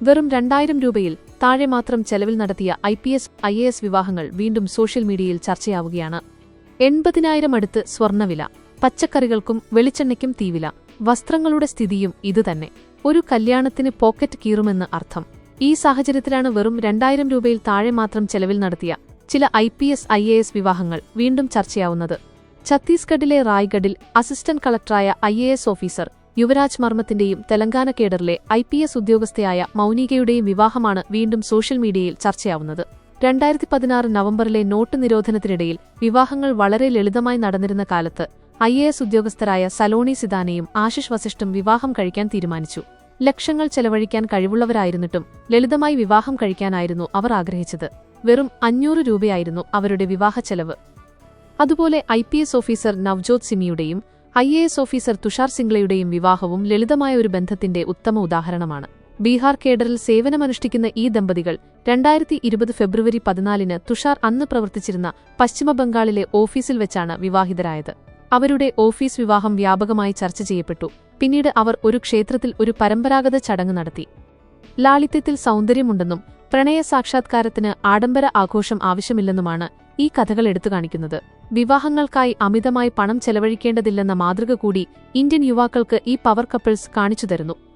വെറും രണ്ടായിരം രൂപയിൽ താഴെ മാത്രം ചെലവിൽ നടത്തിയ I P S I A S വിവാഹങ്ങൾ വീണ്ടും സോഷ്യൽ മീഡിയയിൽ ചർച്ചയാവുകയാണ്. എൺപതിനായിരം അടുത്ത് സ്വർണവില പച്ചക്കറികൾക്കും വെളിച്ചെണ്ണയ്ക്കും തീവില വസ്ത്രങ്ങളുടെ സ്ഥിതിയും ഇതുതന്നെ ഒരു കല്യാണത്തിന് പോക്കറ്റ് കീറുമെന്ന് അർത്ഥം. ഈ സാഹചര്യത്തിലാണ് വെറും രണ്ടായിരം രൂപയിൽ താഴെ മാത്രം ചെലവിൽ നടത്തിയ ചില I P S I A S വിവാഹങ്ങൾ വീണ്ടും ചർച്ചയാവുന്നത്. ഛത്തീസ്ഗഡിലെ റായ്ഗഡിൽ assistant കളക്ടറായ I A S officer Yuvraj മർമ്മത്തിന്റെയും Telangana കേഡറിലെ ഐ പി എസ് ഉദ്യോഗസ്ഥയായ മൌനികയുടെയും വിവാഹമാണ് വീണ്ടും സോഷ്യൽ മീഡിയയിൽ ചർച്ചയാവുന്നത്. രണ്ടായിരത്തി പതിനാറ് നവംബറിലെ നോട്ട് നിരോധനത്തിനിടയിൽ വിവാഹങ്ങൾ വളരെ ലളിതമായി നടന്നിരുന്ന കാലത്ത് ഐ എ എസ് ഉദ്യോഗസ്ഥരായ സലോണി സിദാനയും ആശിഷ് വസിഷ്ഠും വിവാഹം കഴിക്കാൻ തീരുമാനിച്ചു. ലക്ഷങ്ങൾ ചെലവഴിക്കാൻ കഴിവുള്ളവരായിരുന്നിട്ടും ലളിതമായി വിവാഹം കഴിക്കാനായിരുന്നു അവർ ആഗ്രഹിച്ചത്. വെറും അഞ്ഞൂറ് രൂപയായിരുന്നു അവരുടെ വിവാഹ ചെലവ്. അതുപോലെ I officer Navjot സിമിയുടെയും I A S officer Tushar സിംഗ്ലയുടെയും വിവാഹവും ലളിതമായ ഒരു ബന്ധത്തിന്റെ ഉത്തമ ഉദാഹരണമാണ്. ബീഹാർ കേഡറിൽ സേവനമനുഷ്ഠിക്കുന്ന ഈ ദമ്പതികൾ രണ്ടായിരത്തി ഇരുപത് ഫെബ്രുവരി പതിനാലിന് തുഷാർ അന്ന് പ്രവർത്തിച്ചിരുന്ന പശ്ചിമ ബംഗാളിലെ ഓഫീസിൽ വെച്ചാണ് വിവാഹിതരായത്. അവരുടെ ഓഫീസ് വിവാഹം വ്യാപകമായി ചർച്ച ചെയ്യപ്പെട്ടു. പിന്നീട് അവർ ഒരു ക്ഷേത്രത്തിൽ ഒരു പരമ്പരാഗത ചടങ്ങ് നടത്തി. ലാളിത്യത്തിൽ സൗന്ദര്യമുണ്ടെന്നും പ്രണയ സാക്ഷാത്കാരത്തിന് ആഡംബര ആഘോഷം ആവശ്യമില്ലെന്നുമാണ് ഈ കഥകൾ എടുത്തു കാണിക്കുന്നത്. വിവാഹങ്ങൾക്കായി അമിതമായി പണം ചെലവഴിക്കേണ്ടതില്ലെന്ന മാതൃക കൂടി ഇന്ത്യൻ യുവാക്കൾക്ക് ഈ പവർ കപ്പിൾസ് കാണിച്ചു തരുന്നു.